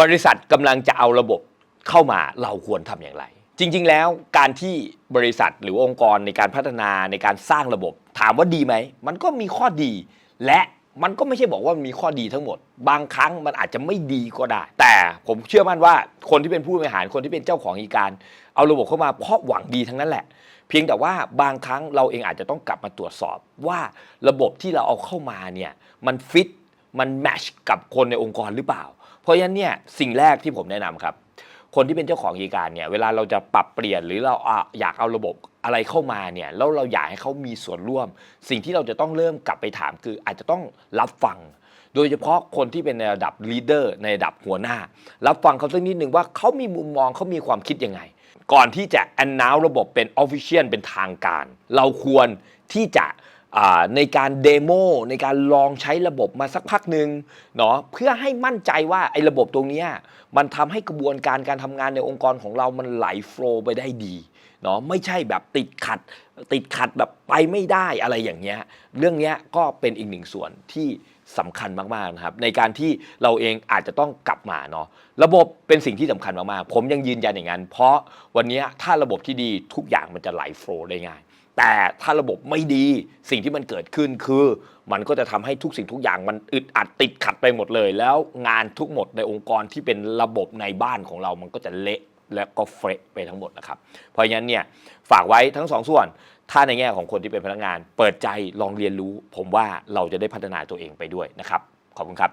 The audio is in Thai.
บริษัทกำลังจะเอาระบบเข้ามาเราควรทำอย่างไร จริง ๆ แล้วการที่บริษัทหรือองค์กรในการพัฒนาในการสร้างระบบ ถามว่าดีไหม มันก็มีข้อดี และมันก็ไม่ใช่บอกว่ามันมีข้อดีทั้งหมด บางครั้งมันอาจจะไม่ดีก็ได้ แต่ผมเชื่อมั่นว่าคนที่เป็นผู้บริหารคนที่เป็นเจ้าของกิจการ เอาระบบเข้ามาเพราะหวังดีทั้งนั้นแหละ เพียงแต่ว่าบางครั้งเราเองอาจจะต้องกลับมาตรวจสอบว่าระบบที่เราเอาเข้ามาเนี่ยมันฟิต มันแมชกับคนในองค์กรหรือเปล่า เพราะฉะนั้นเนี่ยสิ่งแรกที่ผมแนะนำครับ คนที่เป็นเจ้าของกิจการเนี่ยเวลาเราจะปรับเปลี่ยนหรือเราอยากเอาระบบอะไรเข้ามาเนี่ยแล้วเราอยากให้เขามีส่วนร่วม สิ่งที่เราจะต้องเริ่มกลับไปถามคืออาจจะต้องรับฟังโดยเฉพาะคนที่เป็นในระดับลีดเดอร์ในระดับหัวหน้า รับฟังเขาสักนิดหนึ่งว่าเขามีมุมมองเขามีความคิดยังไง ก่อนที่จะ announce ระบบเป็น official เป็นทางการ เราควรที่จะ ในการเดโมในการลองใช้ระบบมาสักพักหนึ่งเนาะเพื่อให้มั่นใจว่าไอ้ระบบตรงนี้มันทำให้กระบวนการการทำงานในองค์กรของเรามันไหลโฟล์ไปได้ดีเนาะไม่ใช่แบบติดขัด ติดขัดแบบไปไม่ได้อะไรอย่างเงี้ยเรื่องเนี้ยก็เป็นอีกหนึ่งส่วนที่สำคัญมากๆนะครับในการที่เราเองอาจจะต้องกลับมาเนาะระบบเป็นสิ่งที่สำคัญมากๆผมยังยืนยันอย่างนั้นเพราะวันเนี้ยถ้าระบบที่ดีทุกอย่างมันจะไหลโฟล์ได้ง่ายแต่ถ้าระบบไม่ดีสิ่งที่มันเกิดขึ้นคือ มันก็จะทำให้ทุกสิ่งทุกอย่างมันอึดอัดติดขัดไปหมดเลย แล้วงานทุกหมดในองค์กรที่เป็นระบบในบ้านของเรามันก็จะเละและก็เฟะไปทั้งหมดนะครับ เพราะฉะนั้นเนี่ยฝากไว้ทั้งสองส่วน ถ้าในแง่ของคนที่เป็นพนักงาน เปิดใจลองเรียนรู้ ผมว่าเราจะได้พัฒนาตัวเองไปด้วยนะครับ ขอบคุณครับ